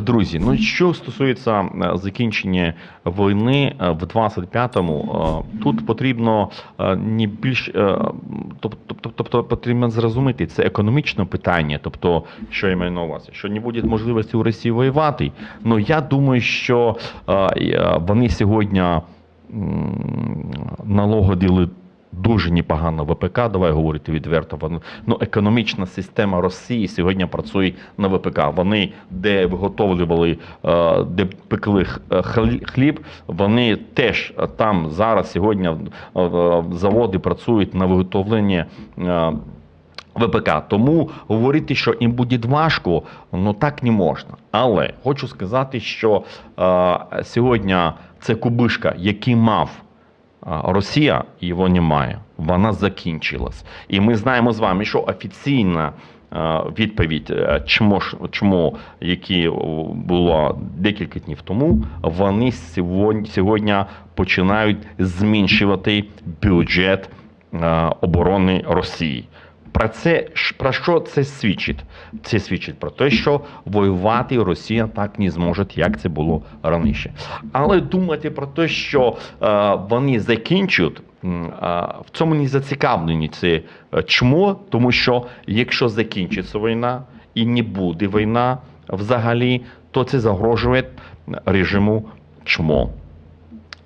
Друзі, ну що стосується е, закінчення війни е, в 25-му, е, тут потрібно не більш тобто, тобто потрібно зрозуміти це економічне питання. Тобто, що я маю на увазі, що не буде можливості у Росії воювати. Ну я думаю, що вони сьогодні налагодили дуже непогано ВПК, давай говорити відверто. Ну, економічна система Росії сьогодні працює на ВПК. Вони де виготовлювали, е, де пекли е, хліб, вони теж там зараз сьогодні е, заводи працюють на виготовлення. ВПК. Тому говорити, що їм буде важко, ну так не можна. Але хочу сказати, що е, сьогодні це кубишка, який мав Росія, його немає. Вона закінчилась. І ми знаємо з вами, що офіційна е, відповідь е, чому, ж- чому, які було декілька днів тому, вони сьогодні, сьогодні починають зменшувати бюджет е, оборони Росії. Про це про що це свідчить? Це свідчить про те, що воювати Росія так не зможе, як це було раніше. Але думати про те, що е, вони закінчать, м, е, в цьому не зацікавлені це е, чому? Тому що якщо закінчиться війна і не буде війна взагалі, то це загрожує режиму чмо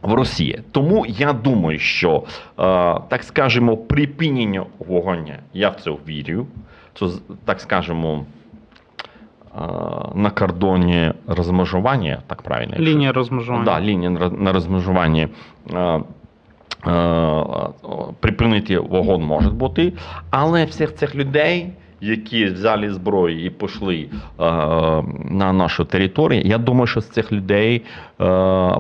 в Росії. Тому я думаю, що е, так скажемо, припинення вогоню, я в це вірю. Це так скажемо. е, На кордоні розмежування, так правильно? Лінія розмежування. Да, лінія на роз- на розмежуванні. е, Припинити вогонь може бути, але всіх цих людей, які взяли зброю і пішли е, на нашу територію, я думаю, що з цих людей е,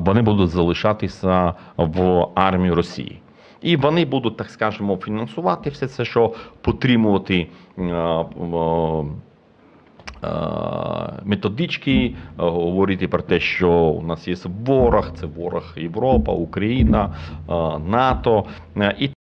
вони будуть залишатися в армії Росії. І вони будуть, так скажемо, фінансувати все це, що підтримувати е, е, методички, е, говорити про те, що у нас є ворог, це ворог Європа, Україна, е, НАТО. Е, І